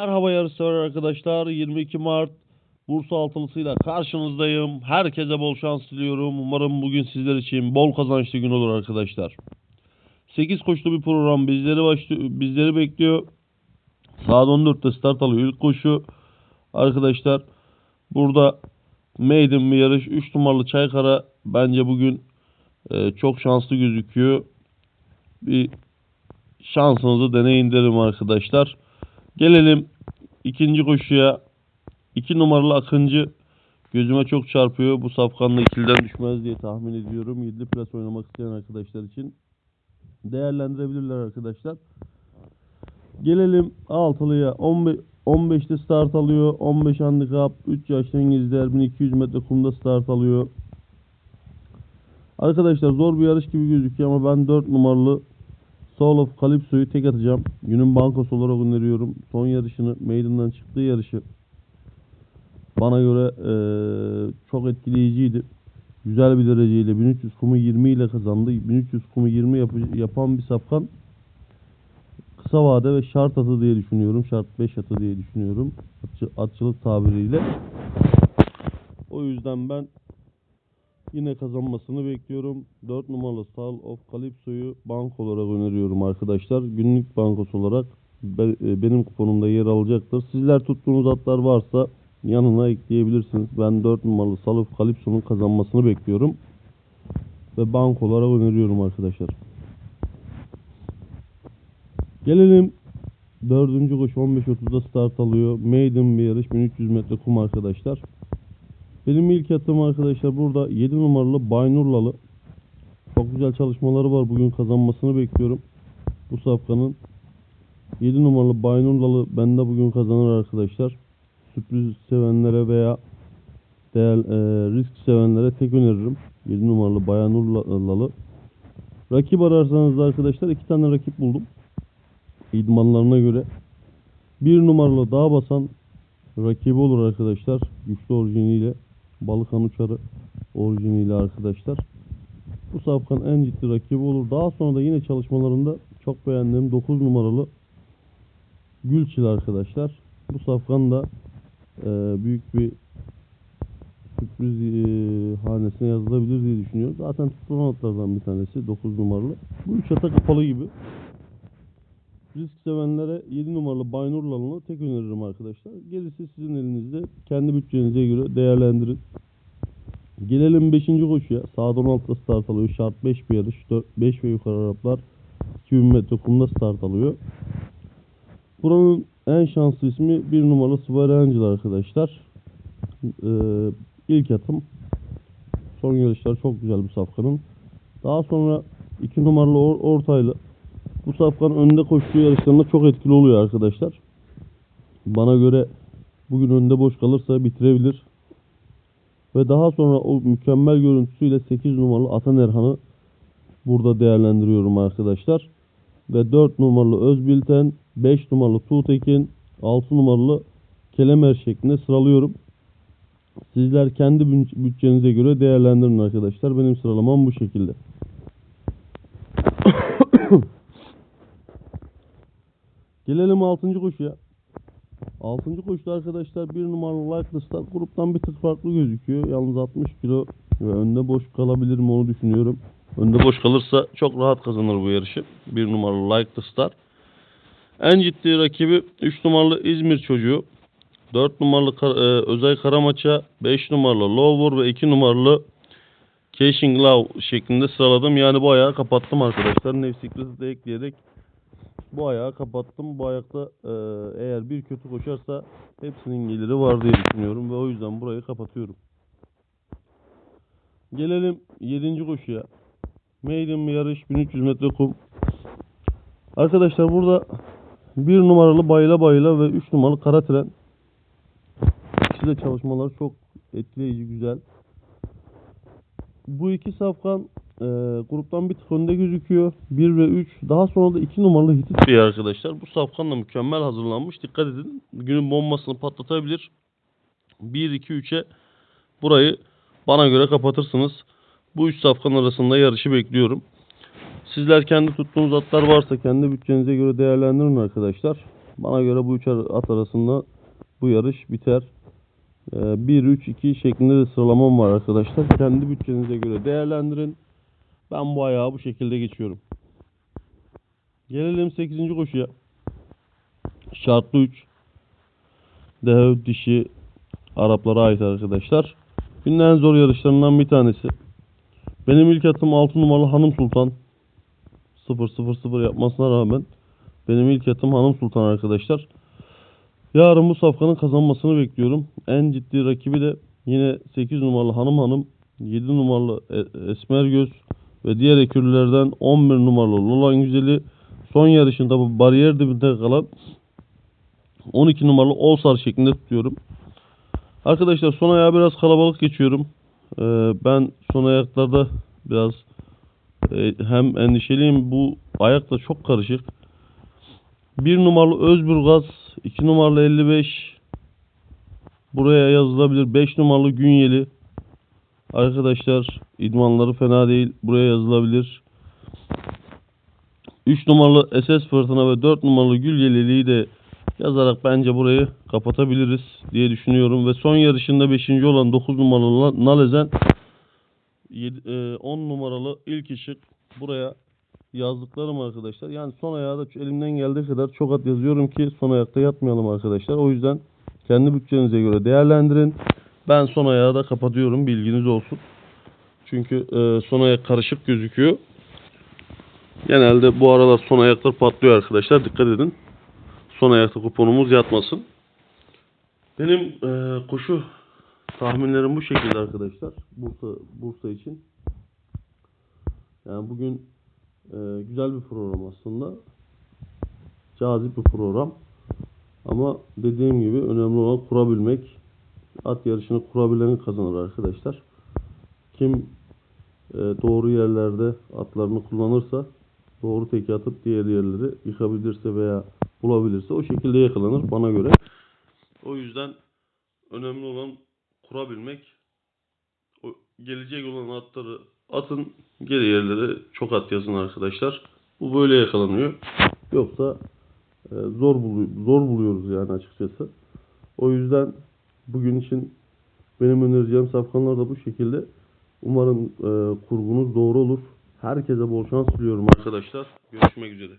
Merhaba yarışsever arkadaşlar. 22 Mart Bursa altılısıyla karşınızdayım. Herkese bol şans diliyorum. Umarım bugün sizler için bol kazançlı gün olur arkadaşlar. 8 koşulu bir program bizleri başlıyor, bizleri bekliyor. Saat 14'te start alıyor ilk koşu. Arkadaşlar burada maiden bir yarış 3 numaralı Çaykara bence bugün e, çok şanslı gözüküyor. Bir şansınızı deneyin derim arkadaşlar. Gelelim ikinci koşuya. 2 numaralı Akıncı gözüme çok çarpıyor. Bu safkanla ikiliden düşmez diye tahmin ediyorum. 7 plas oynamak isteyen arkadaşlar için değerlendirebilirler arkadaşlar. Gelelim altılıya. 15 15'te start alıyor. 15 handikap 3 yaşlı İngilizler 1200 metre kumda start alıyor. Arkadaşlar zor bir yarış gibi gözüküyor ama ben 4 numaralı Soul of Calypso'yu tek atacağım. Günün bankosu olarak öneriyorum. Son yarışını, maiden'dan çıktığı yarışı bana göre eee, çok etkileyiciydi. Güzel bir dereceyle 1300 kumu 20 ile kazandı. 1300 kumu 20 yapı- yapan bir safkan kısa vade ve şart atı diye düşünüyorum. Şart 5 atı diye düşünüyorum. Atçı, atçılık tabiriyle. O yüzden ben yine kazanmasını bekliyorum. 4 numaralı Soul of Calypso'yu bank olarak öneriyorum arkadaşlar. Günlük bankosu olarak e, benim kuponumda yer alacaktır. Sizler tuttuğunuz atlar varsa yanına ekleyebilirsiniz. Ben 4 numaralı Soul of Calypso'nun kazanmasını bekliyorum. Ve bank olarak öneriyorum arkadaşlar. Gelelim dördüncü koşu 15.30'da start alıyor. Maiden bir yarış 1300 metre kum arkadaşlar. Benim ilk atım arkadaşlar burada 7 numaralı Baynurlalı. Çok güzel çalışmaları var. Bugün kazanmasını bekliyorum. Bu safkanın 7 numaralı Baynurlalı bende bugün kazanır arkadaşlar. Sürpriz sevenlere veya değer, e, risk sevenlere tek öneririm. 7 numaralı Baynurlalı. Rakip ararsanız da arkadaşlar iki tane rakip buldum. İdmanlarına göre. Bir numaralı dağ basan rakibi olur arkadaşlar. Güçlü orijiniyle. Balıkan uçarı orijiniyle arkadaşlar. Bu safkan en ciddi rakibi olur. Daha sonra da yine çalışmalarında çok beğendiğim 9 numaralı Gülçil arkadaşlar. Bu safkan da e, büyük bir sürpriz e, hanesine yazılabilir diye düşünüyorum. Zaten tutulan bir tanesi 9 numaralı. Bu üç ata kapalı gibi. Risk sevenlere 7 numaralı Baynurlan'ı tek öneririm arkadaşlar. Gerisi sizin elinizde. Kendi bütçenize göre değerlendirin. Gelelim 5. koşuya. Sağdan 16'da start alıyor. Şart 5 bir yarış. 4, 5 ve yukarı Araplar 2000 metre kumda start alıyor. Buranın en şanslı ismi 1 numaralı Sıvara Angel arkadaşlar. Ee, ilk atım. Son yarışlar çok güzel bu safkanın. Daha sonra 2 numaralı or, ortaylı. Bu safkan önde koştuğu yarışlarında çok etkili oluyor arkadaşlar. Bana göre bugün önde boş kalırsa bitirebilir. Ve daha sonra o mükemmel görüntüsüyle 8 numaralı Atan Erhan'ı burada değerlendiriyorum arkadaşlar. Ve 4 numaralı Özbilten, 5 numaralı Tuğtekin, 6 numaralı Kelemer şeklinde sıralıyorum. Sizler kendi bütçenize göre değerlendirin arkadaşlar. Benim sıralamam bu şekilde. Gelelim 6. koşuya. 6. koşuda arkadaşlar bir numaralı Like the Star gruptan bir tık farklı gözüküyor. Yalnız 60 kilo ve önde boş kalabilir mi onu düşünüyorum. Önde boş kalırsa çok rahat kazanır bu yarışı. Bir numaralı Like the Star. En ciddi rakibi 3 numaralı İzmir çocuğu. 4 numaralı Kar- e, Özay Karamaç'a, 5 numaralı Lower ve 2 numaralı Cashing Love şeklinde sıraladım. Yani bu ayağı kapattım arkadaşlar. Nefsiklisi de ekleyerek bu ayağı kapattım. Bu ayakta e, eğer bir kötü koşarsa hepsinin geliri var diye düşünüyorum ve o yüzden burayı kapatıyorum. Gelelim 7. koşuya. Maiden bir yarış 1300 metre kum. Arkadaşlar burada bir numaralı Bayla Bayla ve 3 numaralı Kara Tren. İkisi de çalışmaları çok etkileyici, güzel. Bu iki safkan e, gruptan bir tık önde gözüküyor. 1 ve 3. Daha sonra da 2 numaralı Hitit Bey arkadaşlar. Bu safkan da mükemmel hazırlanmış. Dikkat edin. Günün bombasını patlatabilir. 1, 2, 3'e burayı bana göre kapatırsınız. Bu üç safkan arasında yarışı bekliyorum. Sizler kendi tuttuğunuz atlar varsa kendi bütçenize göre değerlendirin arkadaşlar. Bana göre bu üç ar- at arasında bu yarış biter. Ee, 1-3-2 şeklinde de sıralamam var arkadaşlar. Kendi bütçenize göre değerlendirin. Ben bu ayağı bu şekilde geçiyorum. Gelelim 8. koşuya. Şartlı 3. Dev dişi Araplara ait arkadaşlar. Günün en zor yarışlarından bir tanesi. Benim ilk atım 6 numaralı Hanım Sultan. 0-0-0 yapmasına rağmen benim ilk atım Hanım Sultan arkadaşlar. Yarın bu safkanın kazanmasını bekliyorum. En ciddi rakibi de yine 8 numaralı Hanım Hanım, 7 numaralı E- Esmer Göz ve diğer ekürlerden 11 numaralı Lolan Güzeli. Son yarışında bu bariyer dibinde kalan 12 numaralı Olsar şeklinde tutuyorum. Arkadaşlar son ayağa biraz kalabalık geçiyorum. Ee, ben son ayaklarda biraz e, hem endişeliyim. Bu ayak da çok karışık. 1 numaralı Özburgaz, 2 numaralı 55 buraya yazılabilir. 5 numaralı Günyeli. Arkadaşlar idmanları fena değil. Buraya yazılabilir. 3 numaralı SS Fırtına ve 4 numaralı Gül Yeleli'yi de yazarak bence burayı kapatabiliriz diye düşünüyorum. Ve son yarışında 5. olan 9 numaralı Nalezen 10 numaralı ilk ışık buraya yazdıklarım arkadaşlar. Yani son ayağı da elimden geldiği kadar çok at yazıyorum ki son ayakta yatmayalım arkadaşlar. O yüzden kendi bütçenize göre değerlendirin. Ben son ayağı da kapatıyorum bilginiz olsun. Çünkü e, son ayak karışık gözüküyor. Genelde bu aralar son ayaklar patlıyor arkadaşlar. Dikkat edin. Son ayakta kuponumuz yatmasın. Benim e, koşu tahminlerim bu şekilde arkadaşlar. Bursa Bursa için. Yani bugün e, güzel bir program aslında. Cazip bir program. Ama dediğim gibi önemli olan kurabilmek. At yarışını kurabileni kazanır arkadaşlar. Kim e, doğru yerlerde atlarını kullanırsa doğru teki atıp diğer yerleri yıkabilirse veya bulabilirse o şekilde yakalanır bana göre. O yüzden önemli olan kurabilmek. O gelecek olan atları atın geri yerlere çok at yazın arkadaşlar. Bu böyle yakalanıyor. Yoksa e, zor bulu- zor buluyoruz yani açıkçası. O yüzden bugün için benim önereceğim safkanlar da bu şekilde. Umarım e, kurgunuz doğru olur. Herkese bol şans diliyorum arkadaşlar. Görüşmek üzere.